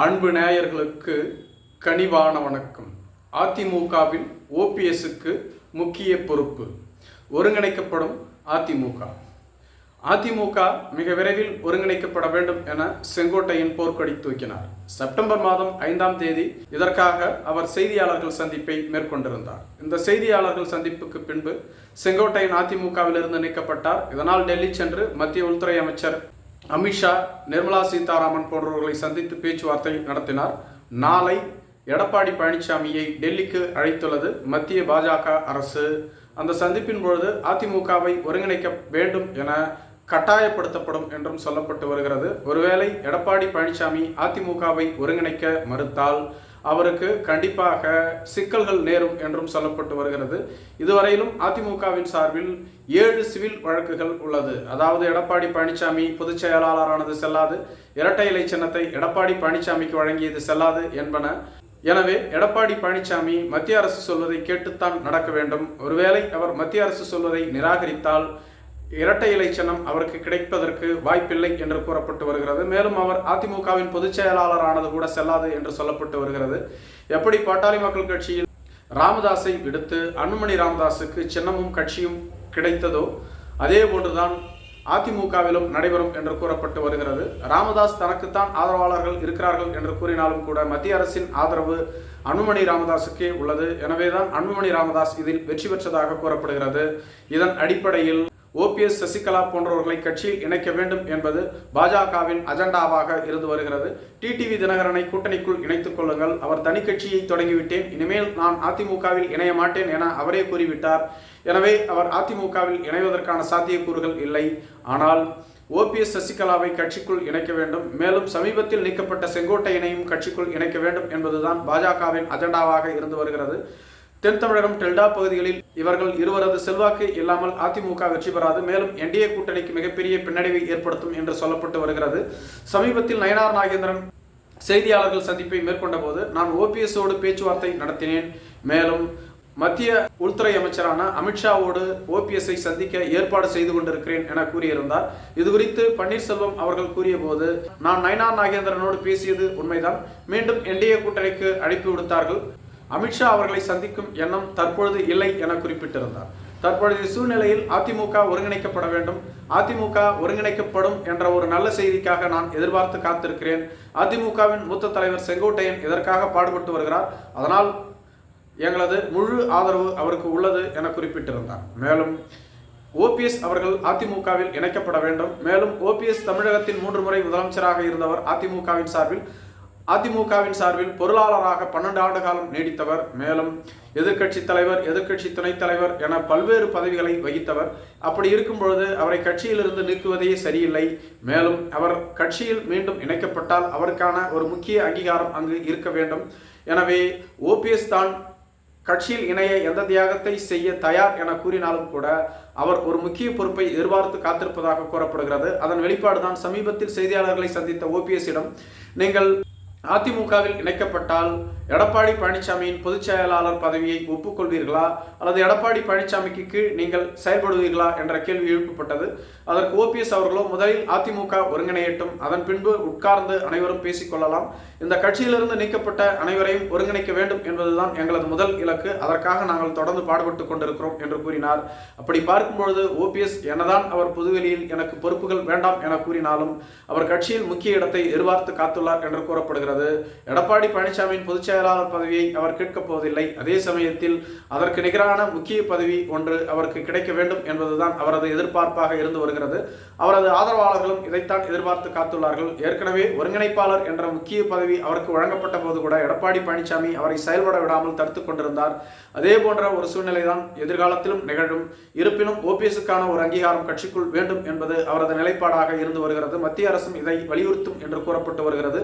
அன்பு நேயர்களுக்கு கனிவான வணக்கம். அதிமுகவின் ஓபிஎஸ்க்கு முக்கிய பொறுப்பு. ஒருங்கிணைக்கப்படும் அதிமுக. அதிமுக மிக விரைவில் ஒருங்கிணைக்கப்பட வேண்டும் என செங்கோட்டையின் போர்க்கொடி தூக்கினார். செப்டம்பர் மாதம் ஐந்தாம் தேதி இதற்காக அவர் செய்தியாளர்கள் சந்திப்பை மேற்கொண்டிருந்தார். இந்த செய்தியாளர்கள் சந்திப்புக்கு பின்பு செங்கோட்டையின் அதிமுகவிலிருந்து நீக்கப்பட்டார். இதனால் டெல்லி சென்று மத்திய உள்துறை அமைச்சர் அமித்ஷா நிர்மலா சீதாராமன் போன்றவர்களை சந்தித்து பேச்சுவார்த்தை நடத்தினார். நாளை எடப்பாடி பழனிசாமியை டெல்லிக்கு அழைத்துள்ளது மத்திய பாஜக அரசு. அந்த சந்திப்பின் பொழுது அதிமுகவை ஒருங்கிணைக்க வேண்டும் என கட்டாயப்படுத்தப்படும் என்றும் சொல்லப்பட்டு வருகிறது. ஒருவேளை எடப்பாடி பழனிசாமி அதிமுகவை ஒருங்கிணைக்க மறுத்தால் அவருக்கு கண்டிப்பாக சிக்கல்கள் நேரும் என்றும் சொல்லப்பட்டு வருகிறது. இதுவரையிலும் அதிமுகவின் சார்பில் ஏழு சிவில் வழக்குகள் உள்ளது. அதாவது எடப்பாடி பழனிசாமி பொதுச் செயலாளரானது செல்லாது இரட்டை இலை சின்னத்தை எடப்பாடி பழனிசாமிக்கு வழங்கியது செல்லாது என்பன. எனவே எடப்பாடி பழனிசாமி மத்திய அரசு சொல்வதை கேட்டுத்தான் நடக்க வேண்டும். ஒருவேளை அவர் மத்திய அரசு சொல்வதை நிராகரித்தால் இரட்டை இலை சின்னம் அவருக்கு கிடைப்பதற்கு வாய்ப்பில்லை என்று கூறப்பட்டு வருகிறது. மேலும் அவர் அதிமுகவின் பொதுச் செயலாளரானது கூட செல்லாது என்று சொல்லப்பட்டு வருகிறது. எப்படி பாட்டாளி மக்கள் கட்சியில் ராமதாஸை விடுத்து அன்புமணி ராமதாஸுக்கு சின்னமும் கட்சியும் கிடைத்ததோ அதே போன்றுதான் அதிமுகவிலும் நடைபெறும் என்று கூறப்பட்டு வருகிறது. ராமதாஸ் தனக்குத்தான் ஆதரவாளர்கள் இருக்கிறார்கள் என்று கூறினாலும் கூட மத்திய அரசின் ஆதரவு அன்புமணி ராமதாஸுக்கே உள்ளது. எனவேதான் அன்புமணி ராமதாஸ் இதில் வெற்றி பெற்றதாக கூறப்படுகிறது. இதன் அடிப்படையில் ஓபிஎஸ் சசிகலா போன்றவர்களை கட்சியில் இணைக்க வேண்டும் என்பது பாஜகவின் அஜெண்டாவாக இருந்து வருகிறது. டிடிவி தினகரனை கூட்டணிக்குள் இணைத்துக் கொள்ளுங்கள். அவர் தனி கட்சியை தொடங்கிவிட்டேன். இனிமேல் நான் அதிமுகவில் இணைய மாட்டேன் என அவரே கூறிவிட்டார். எனவே அவர் அதிமுகவில் இணைவதற்கான சாத்தியக்கூறுகள் இல்லை. ஆனால் ஓபிஎஸ் சசிகலாவை கட்சிக்குள் இணைக்க வேண்டும். மேலும் சமீபத்தில் நீக்கப்பட்ட செங்கோட்டையினையும் கட்சிக்குள் இணைக்க வேண்டும் என்பதுதான் பாஜகவின் அஜெண்டாவாக இருந்து வருகிறது. தென் தமிழகம் டெல்டா பகுதிகளில் இவர்கள் இருவரது செல்வாக்கு இல்லாமல் அதிமுக வெற்றி பெறாது. மேலும் என்டிஏ கூட்டணிக்கு மிகப்பெரிய பின்னடைவை ஏற்படுத்தும் என்று சொல்லப்பட்டு வருகிறது. சமீபத்தில் நயனார் நாகேந்திரன் செய்தியாளர்கள் சந்திப்பை மேற்கொண்ட போது நான் ஓபிஎஸோடு பேச்சுவார்த்தை நடத்தினேன். மேலும் மத்திய உள்துறை அமைச்சரான அமித்ஷாவோடு ஓபிஎஸ்ஐ சந்திக்க ஏற்பாடு செய்து கொண்டிருக்கிறேன் என கூறியிருந்தார். இது குறித்து பன்னீர்செல்வம் அவர்கள் கூறிய போது நான் நயனார் நாகேந்திரனோடு பேசியது உண்மைதான். மீண்டும் என்டிஏ கூட்டணிக்கு அழைப்பு விடுத்தார்கள். அமித்ஷா அவர்களை சந்திக்கும் எண்ணம் தற்பொழுது இல்லை என குறிப்பிட்டிருந்தார். தற்பொழுதைய சூழ்நிலையில் அதிமுக ஒருங்கிணைக்கப்பட வேண்டும். அதிமுக ஒருங்கிணைக்கப்படும் என்ற ஒரு நல்ல செய்திக்காக நான் எதிர்பார்த்து காத்திருக்கிறேன். அதிமுகவின் மூத்த தலைவர் செங்கோட்டையன் இதற்காக பாடுபட்டு வருகிறார்? அதனால் எங்களது முழு ஆதரவு அவருக்கு உள்ளது என குறிப்பிட்டிருந்தார். மேலும் ஓபிஎஸ் அவர்கள் அதிமுகவில் இணைக்கப்பட வேண்டும். மேலும் ஓபிஎஸ் தமிழகத்தின் மூன்று முறை முதலமைச்சராக இருந்தவர் அதிமுகவின் சார்பில் அதிமுகவின் சார்பில் பொருளாளராக பன்னெண்டு ஆண்டு காலம் நீடித்தவர் மேலும் எதிர்க்கட்சி தலைவர் எதிர்க்கட்சி துணைத் தலைவர் என பல்வேறு பதவிகளை வகித்தவர். அப்படி இருக்கும் பொழுது அவரை கட்சியிலிருந்து நீக்குவதே சரியில்லை. மேலும் அவர் கட்சியில் மீண்டும் இணைக்கப்பட்டால் அவருக்கான ஒரு முக்கிய அங்கீகாரம் அங்கு இருக்க வேண்டும். எனவே ஓபிஎஸ் தான் கட்சியில் இணைய எந்த தியாகத்தை செய்ய தயார் என கூறினாலும் கூட அவர் ஒரு முக்கிய பொறுப்பை எதிர்பார்த்து காத்திருப்பதாக கூறப்படுகிறது. அதன் வெளிப்பாடுதான் சமீபத்தில் செய்தியாளர்களை சந்தித்த ஓபிஎஸ்ஸிடம் நீங்கள் அதிமுகவில் இணைக்கப்பட்டால் எடப்பாடி பழனிசாமியின் பொதுச் செயலாளர் பதவியை ஒப்புக்கொள்வீர்களா? அல்லது எடப்பாடி பழனிசாமிக்கு கீழ் நீங்கள் செயல்படுவீர்களா? என்ற கேள்வி எழுப்பப்பட்டது. அதற்கு ஓபிஎஸ் அவர்களோ முதலில் அதிமுக ஒருங்கிணையட்டும் அதன் பின்பு உட்கார்ந்து அனைவரும் பேசிக்கொள்ளலாம் இந்த கட்சியிலிருந்து நீக்கப்பட்ட அனைவரையும் ஒருங்கிணைக்க வேண்டும் என்பதுதான் எங்களது முதல் இலக்கு. அதற்காக நாங்கள் தொடர்ந்து பாடுபட்டு கொண்டிருக்கிறோம் என்று கூறினார். அப்படி பார்க்கும்பொழுது ஓபிஎஸ் எனதான் அவர் புதுவெளியில் எனக்கு பொறுப்புகள் வேண்டாம் என கூறினாலும் அவர் கட்சியில் முக்கிய இடத்தை எதிர்பார்த்து காத்துள்ளார் என்று கூறப்படுகிறது. இருக்கிறது. எடப்பாடி பழனிசாமியின் பொதுச் செயலாளர் பதவியை அவர் கேட்கப் போவதில்லை. அதே சமயத்தில் அதற்கு நிகரான முக்கிய பதவி ஒன்று அவருக்கு கிடைக்க வேண்டும் என்பதுதான் அவரது எதிர்பார்ப்பாக இருந்து வருகிறது. அவரது ஆதரவாளர்களும் இதைத்தான் எதிர்பார்த்து காத்துள்ளார்கள். ஏற்கனவே ஒருங்கிணைப்பாளர் என்ற முக்கிய பதவி அவருக்கு வழங்கப்பட்ட போது கூட எடப்பாடி பழனிசாமி அவரை செயல்பட விடாமல் தடுத்து கொண்டிருந்தார். அதே போன்ற ஒரு சூழ்நிலை தான் எதிர்காலத்திலும் நிகழும். இருப்பினும் ஓபிஎஸ்க்கான ஒரு அங்கீகாரம் கட்சிக்குள் வேண்டும் என்பது அவரது நிலைப்பாடாக இருந்து வருகிறது. மத்திய அரசும் இதை வலியுறுத்தும் என்று கூறப்பட்டு வருகிறது.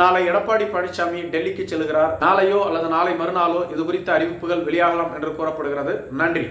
நாளை எடப்பாடி பழனிசாமி டெல்லிக்கு செல்கிறார் நாளையோ அல்லது நாளை மறுநாளோ இது குறித்த அறிவிப்புகள் வெளியாகலாம் என்று கூறப்படுகிறது. நன்றி.